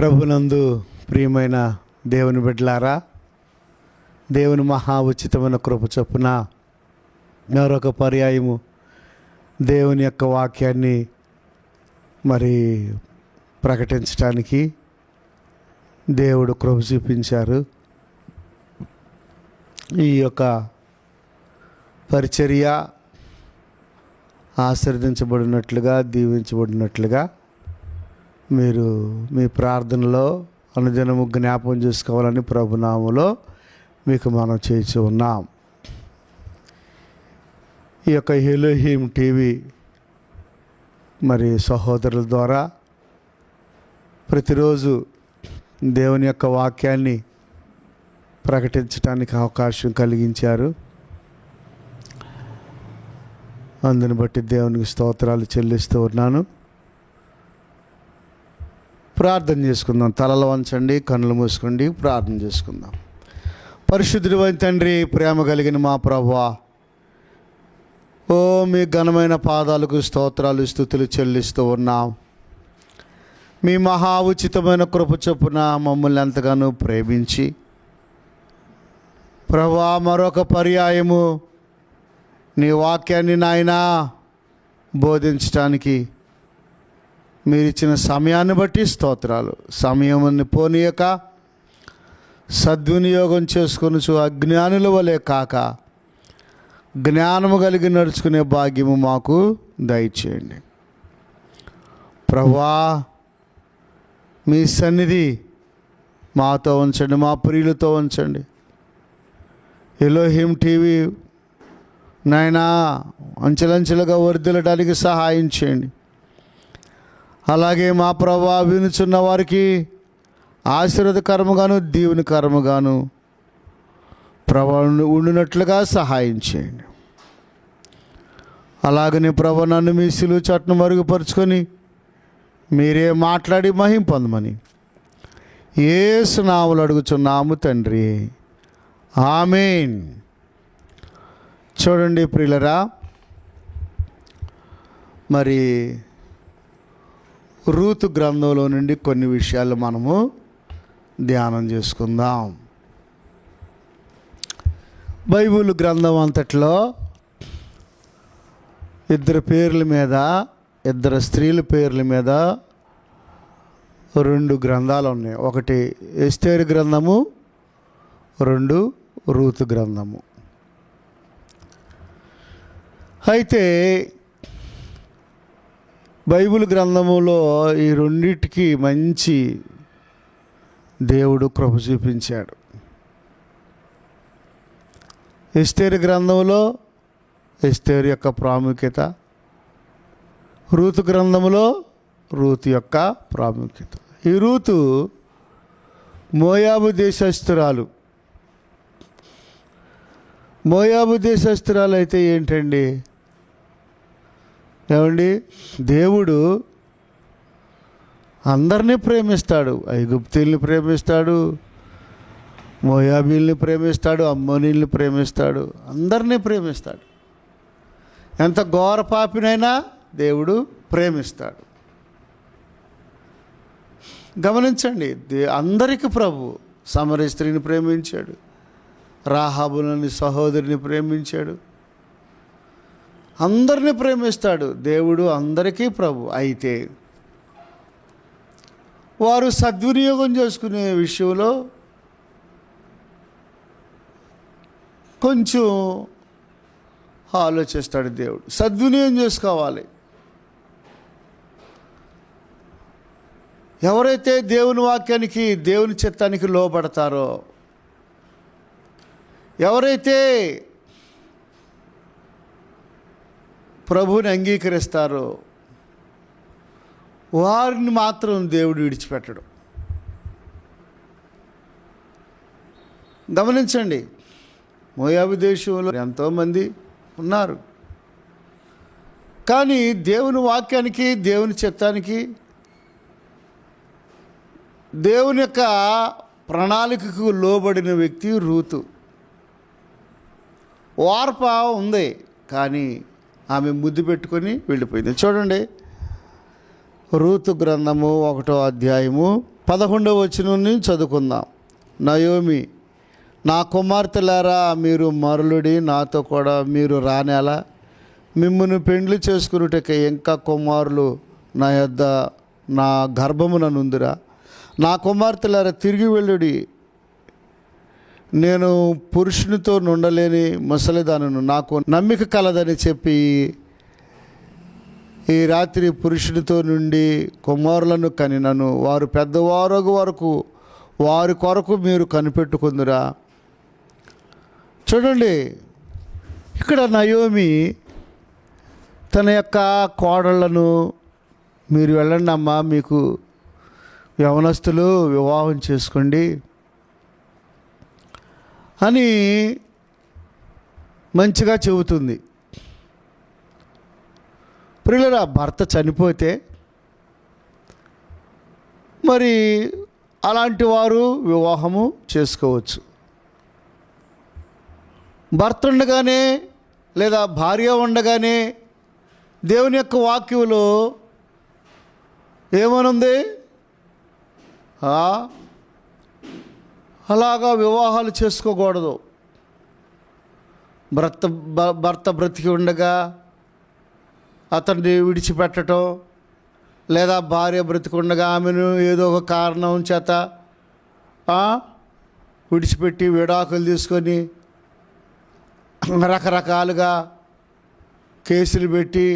ప్రభునందు ప్రియమైన దేవుని బిడ్డలారా దేవుని మహా ఉచితమైన కృప చొప్పున మరొక పర్యాయము దేవుని యొక్క వాక్యాన్ని మరి ప్రకటించడానికి దేవుడు కృప చూపించారు. ఈ యొక్క పరిచర్య ఆశీర్వదించబడినట్లుగా దీవించబడినట్లుగా మీరు మీ ప్రార్థనలో అనుదినము జ్ఞాపం చేసుకోవాలని ప్రభునామలో మీకు మనం చేసి ఉన్నాం. ఈ యొక్క హెలోహీమ్ టీవీ మరి సహోదరుల ద్వారా ప్రతిరోజు దేవుని యొక్క వాక్యాన్ని ప్రకటించడానికి అవకాశం కలిగించారు. అందుని బట్టి దేవునికి స్తోత్రాలు చెల్లిస్తూ ఉన్నాను. ప్రార్థన చేసుకుందాం. తలలు వంచండి కన్నులు మూసుకోండి ప్రార్థన చేసుకుందాం. పరిశుద్ధుడు తండ్రి ప్రేమ కలిగిన మా ప్రభా ఓ మీ ఘనమైన పాదాలకు స్తోత్రాలు స్థుతులు చెల్లిస్తూ ఉన్నాం. మీ మహా ఉచితమైన కృప చొప్పున మమ్మల్ని ఎంతగానో ప్రేమించి ప్రభా మరొక పర్యాయము నీ వాక్యాన్ని నాయనా బోధించటానికి మీరు ఇచ్చిన సమయాన్ని బట్టి స్తోత్రాలు. సమయముని పోనీయక సద్వినియోగం చేసుకొనుచు అజ్ఞానుల వలె కాక జ్ఞానము కలిగి నడుచుకునే భాగ్యము మాకు దయచేయండి. ప్రభా మీ సన్నిధి మాతో ఉంచండి మా ప్రియులతో ఉంచండి. ఎలోహిం టీవీ నాయనా అంచెలంచెలుగా వర్దిలడానికి సహాయం చేయండి. అలాగే మా ప్రభా వినుచున్న వారికి ఆశీర్వదకరముగాను దీవెనకరముగాను ప్రభా ఉండినట్లుగా సహాయం చేయండి. అలాగనే ప్రభ నన్ను మీ సిలువ చట్టం మరుగుపరుచుకొని మీరే మాట్లాడి మహిం పొందమని ఏ సునాములు అడుగుచున్నాము తండ్రి. ఆమెన్. చూడండి ప్రియులరా మరి రూతు గ్రంథంలో నుండి కొన్ని విషయాలు మనము ధ్యానం చేసుకుందాం. బైబిల్ గ్రంథం అంతట్లో ఇద్దరు పేర్ల మీద ఇద్దరు స్త్రీల పేర్ల మీద రెండు గ్రంథాలు ఉన్నాయి. ఒకటి ఎస్తేరు గ్రంథము రెండు రూతు గ్రంథము. అయితే బైబిల్ గ్రంథములో ఈ రెండిటికి మంచి దేవుడు కృప చూపించాడు. ఎస్తేరు గ్రంథంలో ఎస్తేరు యొక్క ప్రాముఖ్యత రూతు గ్రంథములో రూతు యొక్క ప్రాముఖ్యత. ఈ రూతు మోయాబు దేశస్తురాలు మోయాబు దేశస్తురాలు అయితే ఏంటండి? ఏమండి? దేవుడు అందరినీ ప్రేమిస్తాడు. ఐగుప్తీల్ని ప్రేమిస్తాడు. మోయాబీల్ని ప్రేమిస్తాడు. అమ్మోనీల్ని ప్రేమిస్తాడు. అందరినీ ప్రేమిస్తాడు. ఎంత ఘోర పాపినైనా దేవుడు ప్రేమిస్తాడు. గమనించండి దే అందరికి ప్రభు సమర స్త్రీని ప్రేమించాడు. రాహాబులని సహోదరిని ప్రేమించాడు. అందరిని ప్రేమిస్తాడు. దేవుడు అందరికీ ప్రభు. అయితే వారు సద్వినియోగం చేసుకునే విషయంలో కొంచెం ఆలోచిస్తాడు దేవుడు. సద్వినియోగం చేసుకోవాలి. ఎవరైతే దేవుని వాక్యానికి దేవుని చిత్తానికి లోపడతారో ఎవరైతే ప్రభుని అంగీకరిస్తారో వారిని మాత్రం దేవుడు విడిచిపెట్టడు. గమనించండి మోయాబు దేశంలో ఎంతోమంది ఉన్నారు. కానీ దేవుని వాక్యానికి దేవుని చిత్తానికి దేవుని యొక్క ప్రణాళికకు లోబడిన వ్యక్తి రూతు. వార్ప ఉంది కానీ ఆమె ముద్దు పెట్టుకొని వెళ్ళిపోయింది. చూడండి. రూతు గ్రంథము ఒకటో అధ్యాయము పదకొండవ వచనం చదువుకుందాం. నయోమి నా కుమార్తెలారా మీరు మరులుడి నాతో కూడా మీరు రానేలా? మిమ్మల్ని పెండ్లి చేసుకున్నటకే ఇంకా కుమారులు నా యొద్ద నా గర్భమున నుందిరా? నా కుమార్తెలారా తిరిగి వెళ్ళుడి. నేను పురుషునితో నుండలేని ముసలిదానను నాకు నమ్మిక కలదని చెప్పి ఈ రాత్రి పురుషుడితో నుండి కుమారులను కనినను. వారు పెద్దవారు వరకు వారి కొరకు మీరు కనిపెట్టుకుందిరా. చూడండి ఇక్కడ నయోమి తన యొక్క కోడళ్ళను మీరు వెళ్ళండి అమ్మా మీకు యవనస్తులు వివాహం చేసుకోండి. అని మంచిగా చెబుతుంది. ప్రియులరా భర్త చనిపోతే మరి అలాంటి వారు వివాహము చేసుకోవచ్చు. భర్త ఉండగానే లేదా భార్య ఉండగానే దేవుని యొక్క వాక్యంలో ఏమనుంది? అలాగా వివాహాలు చేసుకోకూడదు. భర్త భర్త బ్రతికి ఉండగా అతన్ని విడిచిపెట్టడం లేదా భార్య బ్రతికుండగా ఆమెను ఏదో ఒక కారణం చేత విడిచిపెట్టి విడాకులు తీసుకొని రకరకాలుగా కేసులు పెట్టి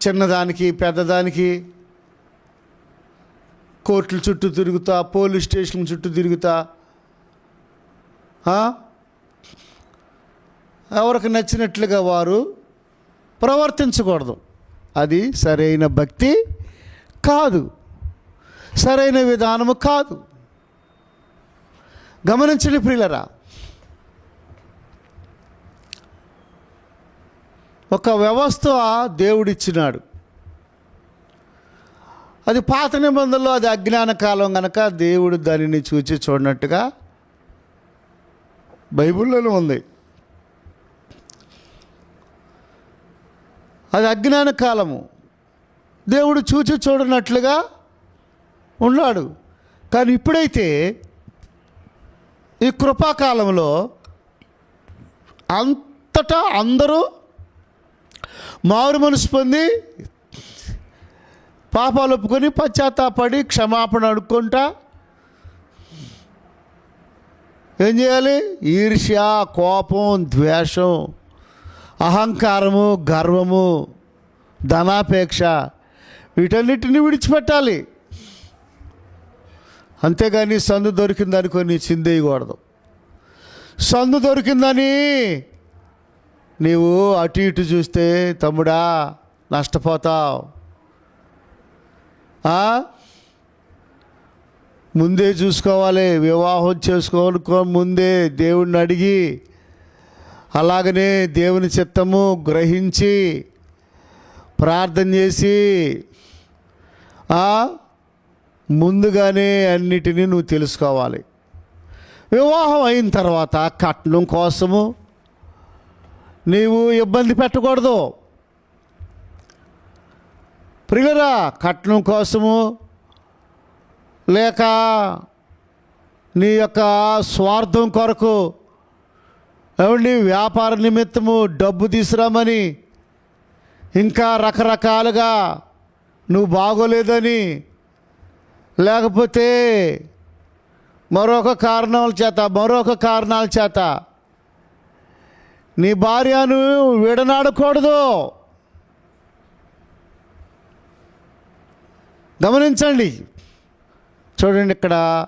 చిన్నదానికి పెద్దదానికి కోర్టుల చుట్టూ తిరుగుతా పోలీస్ స్టేషన్ చుట్టూ తిరుగుతా ఎవరికి నచ్చినట్లుగా వారు ప్రవర్తించకూడదు. అది సరైన భక్తి కాదు. సరైన విధానము కాదు. గమనించండి ప్రియులరా. ఒక వ్యవస్థ దేవుడిచ్చినాడు. అది పాత నిబంధనలో అది అజ్ఞాన కాలం కనుక దేవుడు దానిని చూచి చూడనట్టుగా బైబిల్లోనే ఉంది. అది అజ్ఞాన కాలము. దేవుడు చూచి చూడనట్లుగా ఉన్నాడు. కానీ ఇప్పుడైతే ఈ కృపాకాలంలో అంతటా అందరూ మారు మనసు పొంది పాపాలు ఒప్పుకొని పశ్చాత్తాపడి క్షమాపణ అడుక్కుంటా ఏం చేయాలి? ఈర్ష్య కోపం ద్వేషం అహంకారము గర్వము ధనాపేక్ష వీటన్నిటిని విడిచిపెట్టాలి. అంతేగాని సందు దొరికిందని కొన్ని చిందేయకూడదు. సందు దొరికిందని నీవు అటు ఇటు చూస్తే తమ్ముడా నష్టపోతావు. ముందే చూసుకోవాలి వివాహం చేసుకోనుకో ముందే దేవుణ్ణి అడిగి అలాగనే దేవుని చిత్తము గ్రహించి ప్రార్థన చేసి ముందుగానే అన్నిటినీ నువ్వు తెలుసుకోవాలి. వివాహం అయిన తర్వాత కట్నం కోసము నీవు ఇబ్బంది పెట్టకూడదు. ప్రియురా కట్నం కోసము లేక నీ యొక్క స్వార్థం కొరకు ఏమండి వ్యాపార నిమిత్తము డబ్బు తీసుకురామని ఇంకా రకరకాలుగా నువ్వు బాగోలేదని లేకపోతే మరొక కారణాల చేత మరొక కారణాల చేత నీ భార్యను విడనాడకూడదు. గమనించండి. చూడండి ఇక్కడ.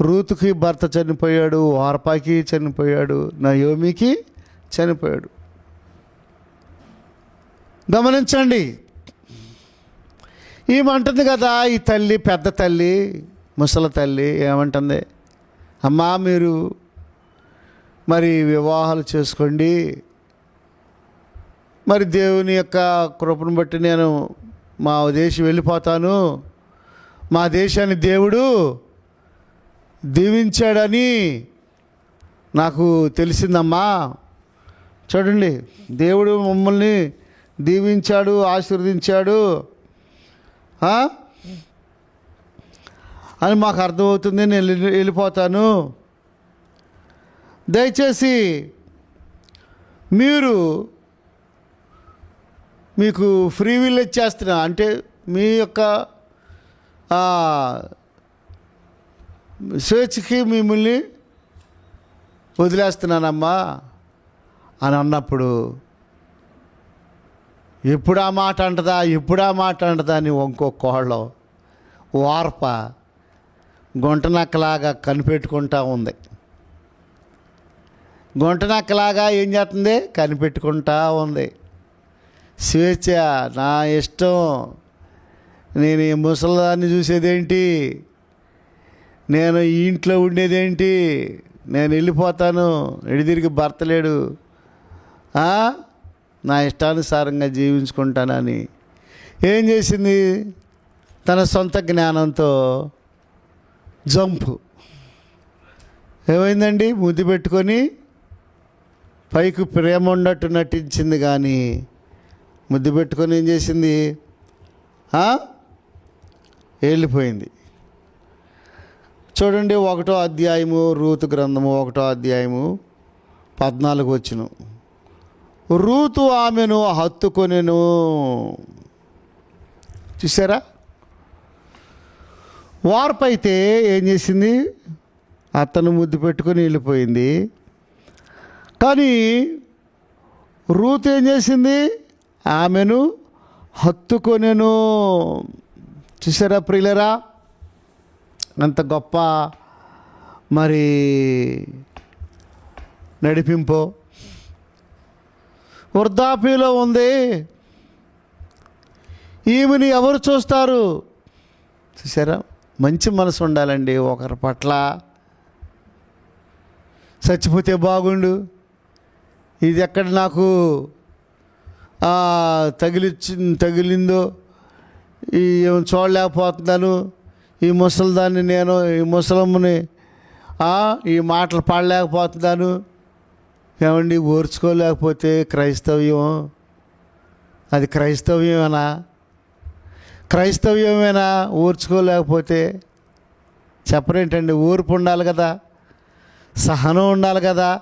రూతుకి భర్త చనిపోయాడు వార్పాకి చనిపోయాడు నయోమికి చనిపోయాడు. గమనించండి. ఏమంటుంది కదా ఈ తల్లి పెద్ద తల్లి ముసల తల్లి ఏమంటుంది? అమ్మా మీరు మరి వివాహాలు చేసుకోండి. మరి దేవుని యొక్క కృపను బట్టి నేను మా దేశం వెళ్ళిపోతాను. మా దేశాన్ని దేవుడు దీవించాడని నాకు తెలిసిందమ్మా. చూడండి దేవుడు మమ్మల్ని దీవించాడు ఆశీర్వదించాడు. అని మాకు అర్థమవుతుంది నేను వెళ్ళిపోతాను. దయచేసి మీరు మీకు ఫ్రీ విల్ ఇచ్చేస్తున్నా అంటే మీ యొక్క స్వేచ్ఛకి మిమ్మల్ని వదిలేస్తున్నానమ్మా అని అన్నప్పుడు ఎప్పుడు ఆ మాట అంటదా ఎప్పుడు ఆ మాట అంటదా అని ఇంకో కోళ్ళం వార్ప గుంటనక్కలాగా కనిపెట్టుకుంటా ఉంది. గుంటనక్కలాగా ఏం చేస్తుంది? కనిపెట్టుకుంటా ఉంది. స్వేచ్ఛ నా ఇష్టం. నేను ఈ ముసలిదాన్ని చూసేదేంటి? నేను ఈ ఇంట్లో ఉండేదేంటి? నేను వెళ్ళిపోతాను. ఎడిదిరిగి భర్త లేడు. నా ఇష్టానుసారంగా జీవించుకుంటానని ఏం చేసింది? తన సొంత జ్ఞానంతో జంపు. ఏమైందండి? ముద్దు పెట్టుకొని పైకి ప్రేమ ఉన్నట్టు నటించింది కానీ ముద్దు పెట్టుకొని ఏం చేసింది? ఆ? వెళ్ళిపోయింది చూడండి ఒకటో అధ్యాయము రూతు గ్రంథము ఒకటో అధ్యాయము పద్నాలుగు వచ్చును. రూతు ఆమెను హత్తుకొనెను. చూసారా వార్పైతే ఏం చేసింది? అతను ముద్దు పెట్టుకొని వెళ్ళిపోయింది. కానీ రూత్ ఏం చేసింది? ఆమెను హత్తుకొనెను. చూసారా ప్రియులరా? అంత గొప్ప మరి నడిపింపు. వృద్ధాప్యలో ఉంది. ఈమెని ఎవరు చూస్తారు? చూసారా మంచి మనసు ఉండాలండి ఒకరి పట్ల. చచ్చిపోతే బాగుండు. ఇది ఎక్కడ నాకు తగిలిచ్చి తగిలిందో ఈ చూడలేకపోతున్నాను. ఈ ముసలిదాన్ని నేను ఈ ముసలమ్మని ఈ మాటలు పాడలేకపోతున్నాను. ఏమండి ఓర్చుకోలేకపోతే క్రైస్తవ్యం? అది క్రైస్తవ్యమేనా? క్రైస్తవ్యమేనా? ఓర్చుకోలేకపోతే చెప్పరేంటండి ఓర్పు ఉండాలి కదా సహనం ఉండాలి కదా.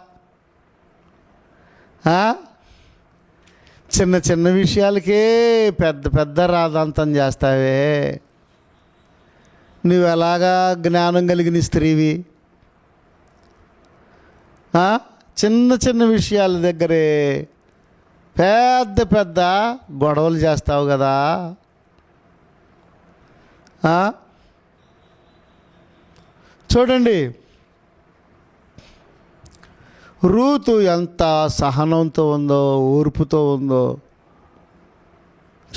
చిన్న చిన్న విషయాలకే పెద్ద పెద్ద రాదంతం చేస్తావే. నువ్వు ఎలాగా జ్ఞానం కలిగిన స్త్రీవి? చిన్న చిన్న విషయాల దగ్గరే పెద్ద పెద్ద గొడవలు చేస్తావు కదా. చూడండి. రూతు ఎంత సహనంతో ఉందో ఓర్పుతో ఉందో.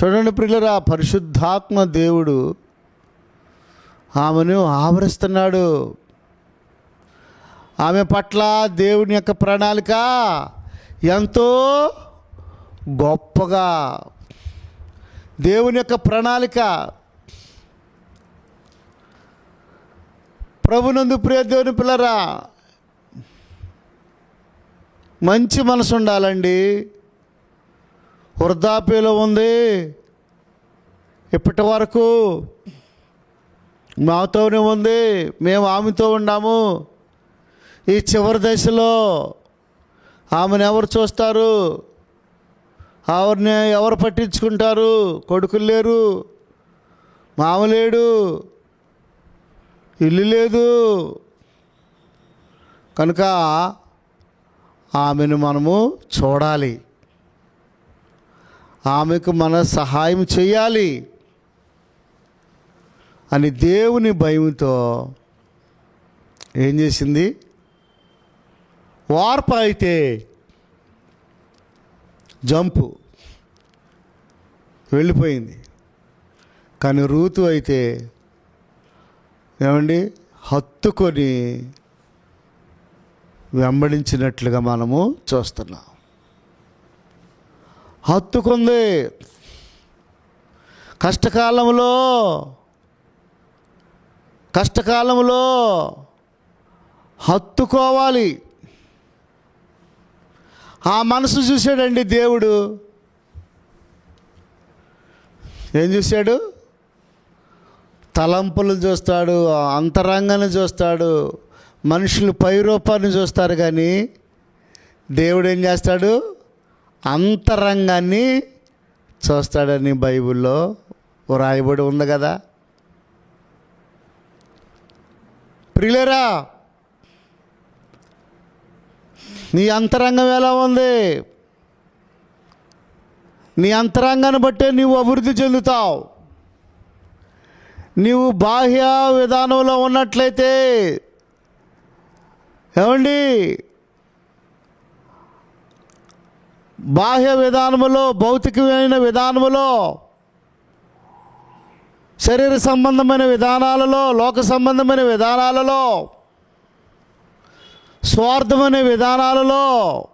చూడండి ప్రియులరా పరిశుద్ధాత్మ దేవుడు ఆమెను ఆవరిస్తున్నాడు. ఆమె పట్ల దేవుని యొక్క ప్రణాళిక ఎంతో గొప్పగా. దేవుని యొక్క ప్రణాళిక. ప్రభునందు ప్రియ దేవుని పిల్లరా మంచి మనసు ఉండాలండి. వృద్ధాప్యలో ఉంది. ఇప్పటి వరకు మాతోనే ఉంది. మేము ఆమెతో ఉన్నాము. ఈ చివరి దశలో ఆమెను ఎవరు చూస్తారు? ఆవిడని ఎవరు పట్టించుకుంటారు? కొడుకులు లేరు. మామ లేడు. ఇల్లు లేదు. కనుక ఆమెను మనము చూడాలి. ఆమెకు మన సహాయం చేయాలి. అని దేవుని భయంతో ఏం చేసింది? వార్ప అయితే జంపు వెళ్ళిపోయింది. కానీ రూతు అయితే ఏమండి? హత్తుకొని వెంబడించినట్లుగా మనము చూస్తున్నాం. హత్తుకుంది. కష్టకాలంలో కష్టకాలంలో హత్తుకోవాలి. ఆ మనసు చూశాడండి దేవుడు. ఏం చూశాడు? తలంపులు చూస్తాడు అంతరంగాన్ని చూస్తాడు. మనుషులు పైరూపాన్ని చూస్తారు కానీ దేవుడు ఏం చేస్తాడు? అంతరంగాన్ని చూస్తాడని బైబిల్లో వ్రాయబడి ఉంది కదా. ప్రియులరా నీ అంతరంగం ఎలా ఉంది? నీ అంతరంగాన్ని బట్టే నీవు అభివృద్ధి చెందుతావు. నీవు బాహ్య విధానంలో ఉన్నట్లయితే ఏమండి? బాహ్య విధానములో భౌతికమైన విధానములో శరీర సంబంధమైన విధానాలలో లోక సంబంధమైన విధానాలలో స్వార్థమనే విధానాలలో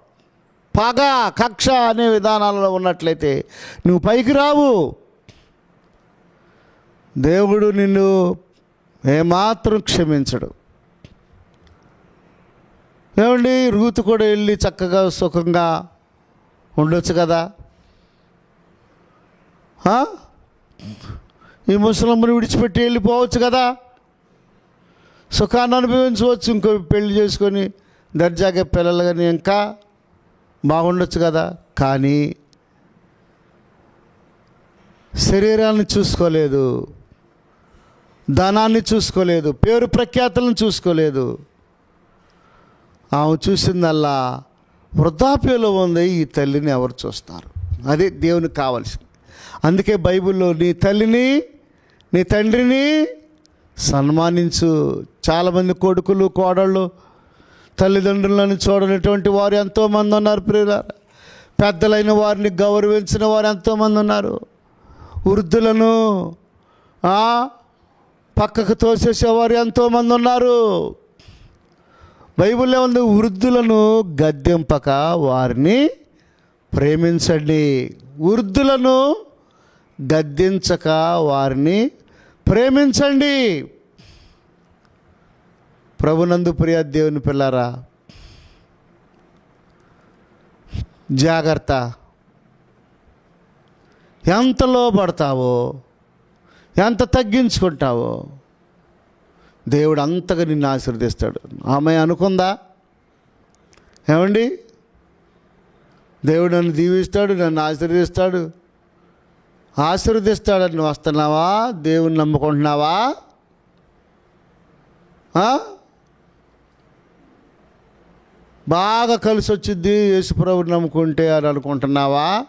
పగ కక్ష అనే విధానాలలో ఉన్నట్లయితే నువ్వు పైకి రావు. దేవుడు నిన్ను ఏమాత్రం క్షమించడు. ఏమండి? రూతు కూడా వెళ్ళి చక్కగా సుఖంగా ఉండొచ్చు కదా? ఈ ముసలమ్మని విడిచిపెట్టి వెళ్ళిపోవచ్చు కదా? సుఖాన్ని అనుభవించవచ్చు ఇంకో పెళ్ళి చేసుకొని దర్జాగా పిల్లలు కానీ ఇంకా బాగుండొచ్చు కదా? కానీ శరీరాన్ని చూసుకోలేదు ధనాన్ని చూసుకోలేదు పేరు ప్రఖ్యాతలను చూసుకోలేదు. ఆమె చూసిందల్లా వృద్ధాప్యంలో ఉంది ఈ తల్లిని ఎవరు చూస్తారు? అదే దేవునికి కావాల్సింది. అందుకే బైబిల్లో నీ తల్లిని నీ తండ్రిని సన్మానించు. చాలామంది కొడుకులు కోడళ్ళు తల్లిదండ్రులను చూడనటువంటి వారు ఎంతోమంది ఉన్నారు ప్రియుల పెద్దలైన వారిని గౌరవించిన వారు ఎంతోమంది ఉన్నారు. వృద్ధులను పక్కకు తోసేసేవారు ఎంతోమంది ఉన్నారు. బైబిల్లో ఉంది వృద్ధులను గద్దెంపక వారిని ప్రేమించండి. వృద్ధులను గద్దించక వారిని ప్రేమించండి. ప్రభునందు ప్రియ దేవుని పిల్లారా జాగ్రత్త. ఎంత లోపడతావో ఎంత తగ్గించుకుంటావో దేవుడు అంతగా నిన్ను ఆశీర్వదిస్తాడు. ఆమె అనుకుందా? ఏమండి? దేవుడు నన్ను దీవిస్తాడు నన్ను ఆశీర్వదిస్తాడు. ఆశీర్వదిస్తాడని నువ్వు వస్తున్నావా? దేవుని నమ్ముకుంటున్నావా? బాగా కలిసి వచ్చింది యేసుప్రభుని నమ్ముకుంటే అని అనుకుంటున్నావా?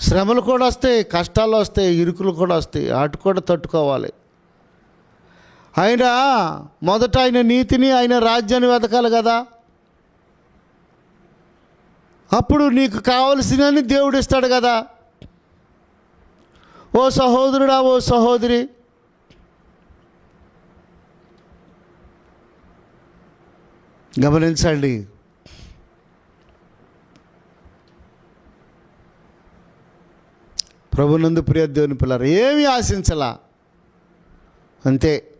శ్రమలు కూడా వస్తాయి కష్టాలు వస్తాయి ఇరుకులు కూడా వస్తాయి. అటు కూడా తట్టుకోవాలి. ఆయన మొదట ఆయన నీతిని ఆయన రాజ్యాన్ని వెతకాలి కదా. అప్పుడు నీకు కావలసినని దేవుడు ఇస్తాడు కదా. ఓ సహోదరుడా ఓ సహోదరి. గమనించండి. ప్రభునందు ప్రియ దేవుని పిల్లలు ఏమి ఆశించలా? అంతే.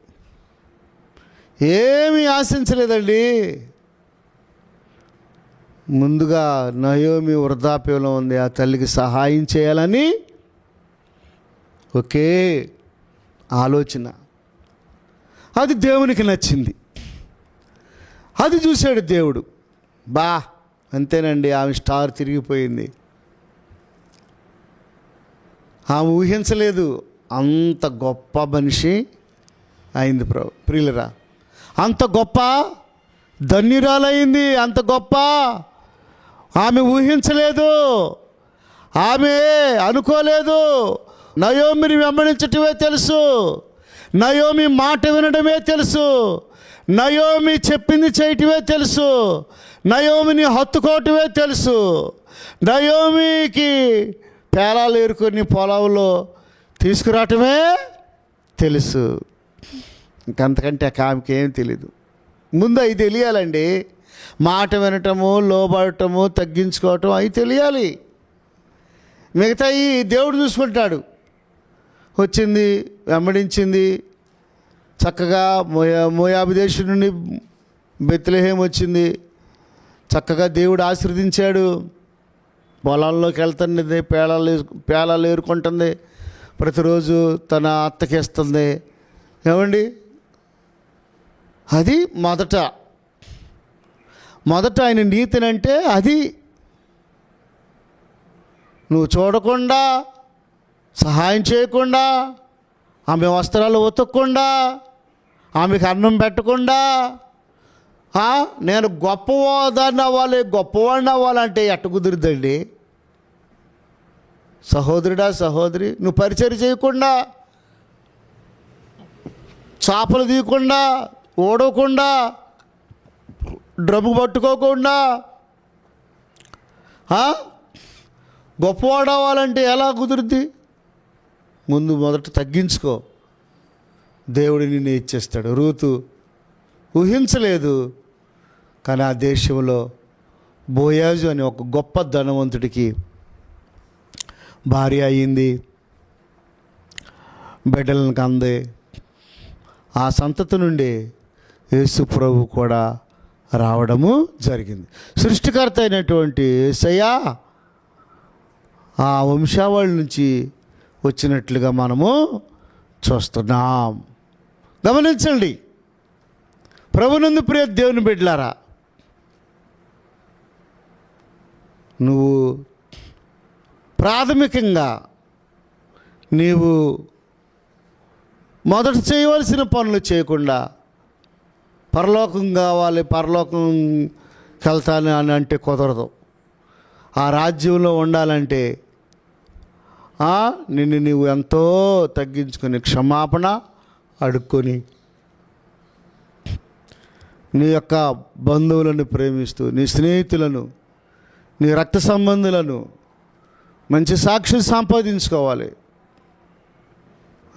ఏమి ఆశించలేదండి. ముందుగా నయోమి వృద్ధాప్యంలో ఉంది ఆ తల్లికి సహాయం చేయాలని ఒకే ఆలోచన. అది దేవునికి నచ్చింది. అది చూశాడు దేవుడు. బా అంతేనండి ఆమె స్టార్ తిరిగిపోయింది. ఆమె ఊహించలేదు. అంత గొప్ప మనిషి అయింది ప్ర ప్రియులరా అంత గొప్ప ధన్యురాలైంది అంత గొప్ప ఆమె ఊహించలేదు. ఆమె అనుకోలేదు. నయోమిని వెంబడించటమే తెలుసు. నయోమి మాట వినడమే తెలుసు. నయోమి చెప్పింది చేయటమే తెలుసు. నయోమిని హత్తుకోవటమే తెలుసు. నయోమికి పేలాలు ఏరుకొని పొలంలో తీసుకురావటమే తెలుసు. ఇంకంతకంటే ఆ ఆమెకి ఏం తెలీదు. ముందు అవి తెలియాలండి. మాట వినటము లోబడటము తగ్గించుకోవటం అవి తెలియాలి. మిగతా ఈ దేవుడు చూసుకుంటాడు. వచ్చింది వెంబడించింది. చక్కగా మోయా మోయాబు దేశం నుండి బెత్లహేం వచ్చింది. చక్కగా దేవుడు ఆశీర్వదించాడు. పొలాల్లోకి వెళ్తుంది పేలాలు పేలాలు ఏరుకుంటుంది ప్రతిరోజు తన అత్తకి ఇస్తుంది ఏమండి? అది మొదట. మొదట ఆయన నీతినంటే అది నువ్వు చూడకుండా సహాయం చేయకుండా ఆమె వస్త్రాలు ఉతకకుండా ఆమెకు అన్నం పెట్టకుండా నేను నేను గొప్పవాదాన్ని అవ్వాలి గొప్పవాడిని అవ్వాలంటే ఎట్ట కుదురుదండి సహోదరుడా సహోదరి నువ్వు పరిచయం చేయకుండా చేపలు తీయకుండా ఓడవకుండా డ్రమ్ము పట్టుకోకుండా ఆ? గొప్పవాడు అవ్వాలంటే ఎలా కుదురుద్ది? ముందు మొదట తగ్గించుకో. దేవుడు నిన్ను ఇచ్చేస్తాడు. రూతు ఊహించలేదు కానీ ఆ దేశంలో బోయాజు అనే ఒక గొప్ప ధనవంతుడికి భార్య అయింది బిడ్డలను కంది. ఆ సంతతి నుండి యేసు ప్రభు కూడా రావడము జరిగింది. సృష్టికర్త అయినటువంటి యేసయ్య ఆ వంశావళి నుంచి వచ్చినట్లుగా మనము చూస్తున్నాం. గమనించండి. ప్రభునందు ప్రియ దేవుని బిడ్డలారా నువ్వు ప్రాథమికంగా నీవు మొదట చేయవలసిన పనులు చేయకుండా పరలోకం కావాలి పరలోకం వెళ్తాను అని అంటే కుదరదు. ఆ రాజ్యంలో ఉండాలంటే నిన్ను నీవు ఎంతో తగ్గించుకొని క్షమాపణ అడుక్కొని నీ యొక్క బంధువులను ప్రేమిస్తూ నీ స్నేహితులను నీ రక్త సంబంధులను మంచి సాక్షి సంపాదించుకోవాలి.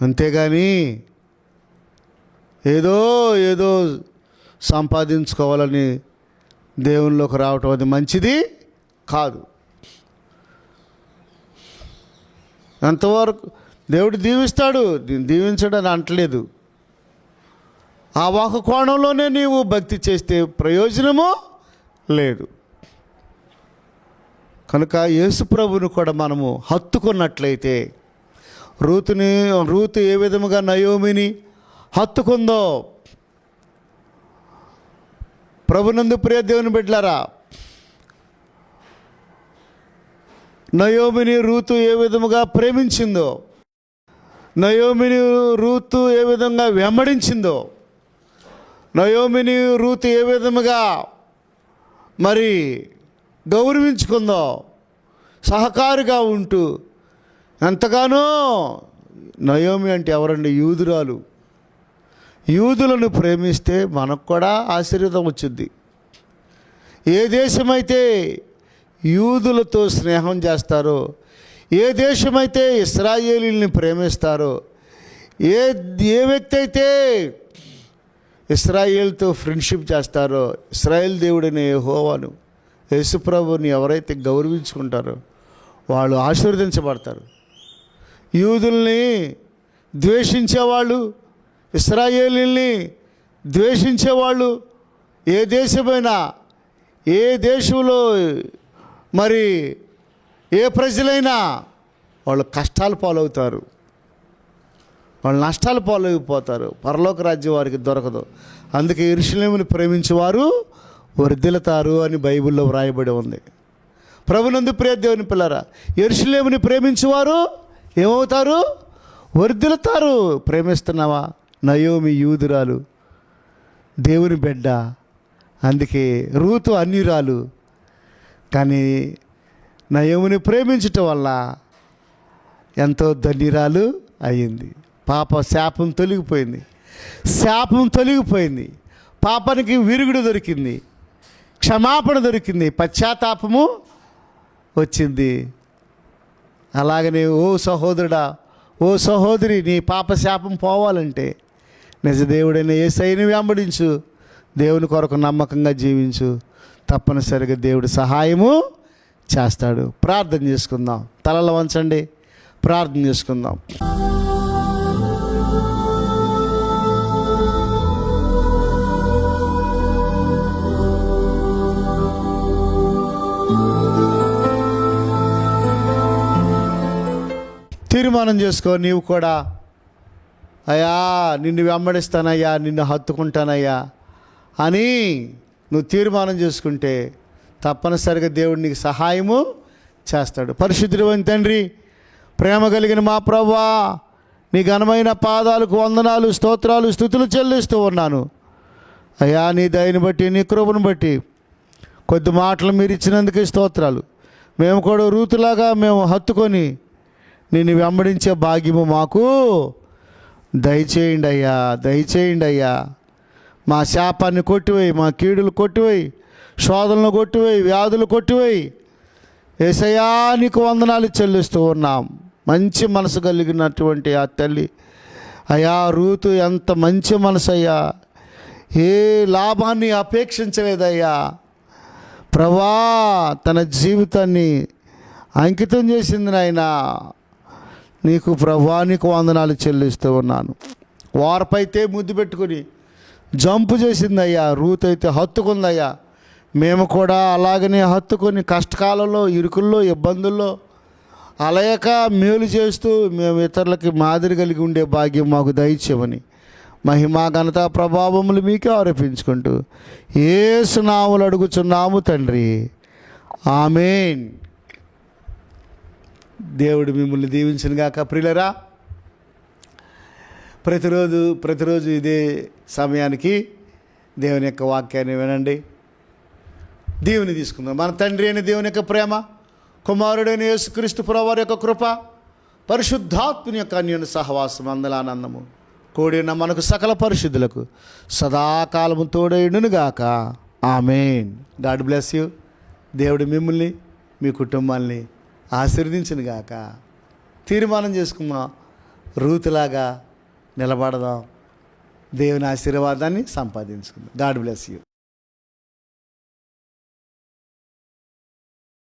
అంతేగాని ఏదో ఏదో సంపాదించుకోవాలని దేవునిలోకి రావటం అది మంచిది కాదు. ఎంతవరకు దేవుడు దీవిస్తాడు దీ- దీవించడని అంటలేదు. ఆ ఒక కోణంలోనే నీవు భక్తి చేస్తే ప్రయోజనము లేదు. కనుక యేసుప్రభుని కూడా మనము హత్తుకున్నట్లయితే రూతుని రూతు ఏ విధముగా నయోమిని హత్తుకుందో? ప్రభునందు ప్రియ దేవుని బిడ్డలారా నయోమిని రూతు ఏ విధముగా ప్రేమించిందో? నయోమిని రూతు ఏ విధంగా వెంబడించిందో? నయోమిని రూతు ఏ విధముగా మరి గౌరవించుకుందాం. సహకారిగా ఉంటూ. ఎంతగానో నయోమి అంటే ఎవరండి? యూదురాలు. యూదులను ప్రేమిస్తే మనకు కూడా ఆశీర్వాదం వచ్చింది. ఏ దేశమైతే యూదులతో స్నేహం చేస్తారో ఏ దేశమైతే ఇస్రాయేలీల్ని ప్రేమిస్తారో ఏ ఏ వ్యక్తి అయితే ఇస్రాయేల్తో ఫ్రెండ్షిప్ చేస్తారో ఇస్రాయేల్ దేవుడనే హోవాను యేసుప్రభుని ఎవరైతే గౌరవించుకుంటారో వాళ్ళు ఆశీర్వదించబడతారు. యూదుల్ని ద్వేషించేవాళ్ళు ఇస్రాయేలీల్ని ద్వేషించేవాళ్ళు ఏ దేశమైనా ఏ దేశంలో మరి ఏ ప్రజలైనా వాళ్ళు కష్టాలు పాలవుతారు. వాళ్ళు నష్టాలు పాలైపోతారు. పరలోక రాజ్యం వారికి దొరకదు. అందుకే ఇరుషులేముని ప్రేమించేవారు వర్ధిల్లుతారు అని బైబిల్లో వ్రాయబడి ఉంది. ప్రభునందు ప్రియ దేవుని పిల్లరా ఎరుషులేముని ప్రేమించేవారు ఏమవుతారు? వర్ధిల్లుతారు. ప్రేమిస్తున్నావా? నయోమి యూదురాలు దేవుని బిడ్డ. అందుకే రూతు అన్యురాలు. కానీ నయోముని ప్రేమించటం వల్ల ఎంతో ధన్యురాలు అయ్యింది పాప శాపం తొలగిపోయింది. శాపం తొలగిపోయింది. పాపానికి విరుగుడు దొరికింది. క్షమాపణ దొరికింది. పశ్చాత్తాపము వచ్చింది. అలాగనే ఓ సహోదరుడా ఓ సహోదరి నీ పాప శాపం పోవాలంటే నిజ దేవుడైన ఏ సైని వెంబడించు. దేవుని కొరకు నమ్మకంగా జీవించు. తప్పనిసరిగా దేవుడు సహాయము చేస్తాడు. ప్రార్థన చేసుకుందాం. తలలో వంచండి. ప్రార్థన చేసుకుందాం. తీర్మానం చేసుకో నీవు కూడా. అయ్యా నిన్ను వెంబడిస్తానయ్యా నిన్ను హత్తుకుంటానయ్యా అని నువ్వు తీర్మానం చేసుకుంటే తప్పనిసరిగా దేవుడు నీకు సహాయము చేస్తాడు. పరిశుద్ధుడు తండ్రి ప్రేమ కలిగిన మా ప్రభా నీ ఘనమైన పాదాలకు వందనాలు స్తోత్రాలు స్థుతులు చెల్లిస్తూ ఉన్నాను. అయ్యా నీ దయని బట్టి నీ కృపను బట్టి కొద్ది మాటలు మీరు ఇచ్చినందుకే స్తోత్రాలు. మేము కూడా రూతులాగా మేము హత్తుకొని నిన్ను వెంబడించే భాగ్యము మాకు. దయచేయండి అయ్యా దయచేయండి అయ్యా మా శాపాన్ని కొట్టివేయి మా కీడులు కొట్టివేయి శోధనలు కొట్టివేయి వ్యాధులు కొట్టివేయి. ఏసయా నీకు వందనాలు చెల్లిస్తూ ఉన్నాం. మంచి మనసు కలిగినటువంటి ఆ తల్లి. అయ్యా రూతు ఎంత మంచి మనసు అయ్యా ఏ లాభాన్ని అపేక్షించలేదయ్యా. ప్రభా తన జీవితాన్ని అంకితం చేసింది నాయన. నీకు ప్రభా నీకు వందనాలు చెల్లిస్తూ ఉన్నాను. వారపైతే ముద్దు పెట్టుకుని జంపు చేసిందయ్యా రూత్ అయితే హత్తుకుందయ్యా. మేము కూడా అలాగనే హత్తుకొని కష్టకాలంలో ఇరుకుల్లో ఇబ్బందుల్లో అలయక మేలు చేస్తూ మేము ఇతరులకి మాదిరి కలిగి ఉండే భాగ్యం మాకు దయచేయమని మహిమా ఘనత ప్రభావములు మీకే ఆరోపించుకుంటూ ఏసునాములు అడుగుచున్నాము తండ్రి. ఆమెన్. దేవుడు మిమ్మల్ని దీవించిన గాక. ప్రియులరా ప్రతిరోజు ప్రతిరోజు ఇదే సమయానికి దేవుని యొక్క వాక్యాన్ని వినండి. దేవుని తీసుకుందాం. మన తండ్రి అయిన దేవుని యొక్క ప్రేమ కుమారుడైన యేసుక్రీస్తు ప్రభావారి యొక్క కృప పరిశుద్ధాత్మని యొక్క అన్యోన్య సహవాసం అందలానందము. కూడిన మనకు సకల పరిశుద్ధులకు సదాకాలము తోడైండునుగాక ఆమెన్. God bless you. దేవుడు మిమ్మల్ని మీ కుటుంబాల్ని ఆశీర్వదించునుగాక తీర్మానం చేసుకుందాం రూతులాగా నిలబడదాం. దేవుని ఆశీర్వాదాన్ని సంపాదించుకుందాం. God bless you.